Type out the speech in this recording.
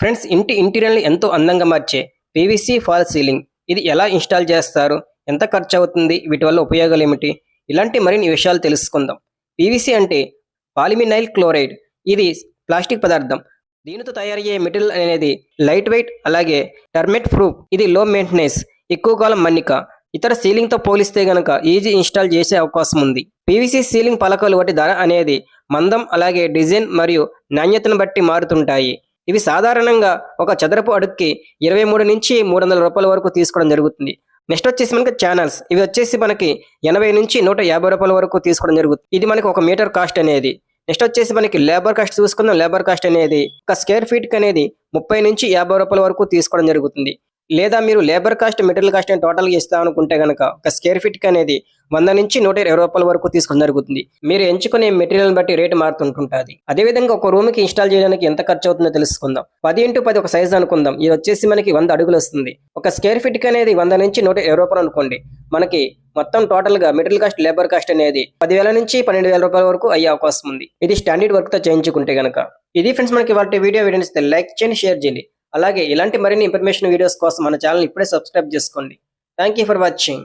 Friends ఇంటి ఇంటీరియర్ని ఎంతో అందంగా మార్చే పీవీసీ ఫాల్ సీలింగ్. ఇది ఎలా ఇన్స్టాల్ చేస్తారు? ఎంత ఖర్చు అవుతుంది వీటి వల్ల ఉపయోగాలు ఏమిటి ఇలాంటి మరిన్ని విషయాలు తెలుసుకుందాం. పీవీసీ అంటే పాలిమినైల్ క్లోరైడ్. ఇది ప్లాస్టిక్ పదార్థం. దీనితో తయారయ్యే మెటీరియల్ అనేది లైట్ వెయిట్ అలాగే టర్మెట్ ప్రూఫ్. ఇది లో మెయింటెనెన్స్ ఎక్కువ కాలం మన్నిక. ఇతర సీలింగ్తో పోలిస్తే గనక ఈజీ ఇన్స్టాల్ చేసే అవకాశం ఉంది. పీవీసీ సీలింగ్ పలకలు వాటి ధర అనేది మందం అలాగే డిజైన్ మరియు నాణ్యతను బట్టి మారుతుంటాయి. ఇవి సాధారణంగా ఒక చదరపు అడుగుకి ఇరవై మూడు నుంచి మూడు వందల రూపాయల వరకు తీసుకోవడం జరుగుతుంది. నెక్స్ట్ వచ్చేసి మనకి ఛానల్స్ ఇవి వచ్చేసి మనకి ఎనభై నుంచి నూట యాభై రూపాయల వరకు తీసుకోవడం జరుగుతుంది. ఇది మనకి ఒక మీటర్ కాస్ట్ అనేది. నెక్స్ట్ వచ్చేసి మనకి లేబర్ కాస్ట్ చూసుకుందాం. లేబర్ కాస్ట్ అనేది ఒక స్క్వేర్ ఫీట్ అనేది ముప్పై నుంచి యాభై రూపాయల వరకు తీసుకోవడం జరుగుతుంది. లేదా మీరు లేబర్ కాస్ట్ మెటీరియల్ కాస్ట్ అని టోటల్గా ఇస్తాం అనుకుంటే కనుక ఒక స్క్వేర్ ఫీట్కి అనేది వంద నుంచి నూట ఇరవై రూపాయల వరకు తీసుకోవడం జరుగుతుంది. మీరు ఎంచుకునే మెటీరియల్ బట్టి రేటు మారుతుంటుంటుంది. అదేవిధంగా ఒక రూమ్కి ఇన్స్టాల్ చేయడానికి ఎంత ఖర్చు అవుతుందో తెలుసుకుందాం. పది ఇంటూ పది ఒక సైజ్ అనుకుందాం. ఇది వచ్చేసి మనకి వంద అడుగులు వస్తుంది. ఒక స్క్వేర్ ఫీట్కి అనేది వంద నుంచి నూట ఇరవై రూపాయలు అనుకోండి. మనకి మొత్తం టోటల్గా మెటీరియల్ కాస్ట్ లేబర్ కాస్ట్ అనేది పదివేల నుంచి పన్నెండు వేల రూపాయల వరకు అయ్యే అవకాశం ఉంది. ఇది స్టాండర్డ్ వర్క్తో చేయించుకుంటే గనక. ఇది ఫ్రెండ్స్ మనకి వాటి వీడియో. వీడియో లైక్ చేయండి షేర్ చేయండి. అలాగే ఇలాంటి మరిన్ని ఇన్ఫర్మేషన్ వీడియోస్ కోసం మన ఛానల్ ఇప్పుడే సబ్స్క్రైబ్ చేసుకోండి. Thank you for watching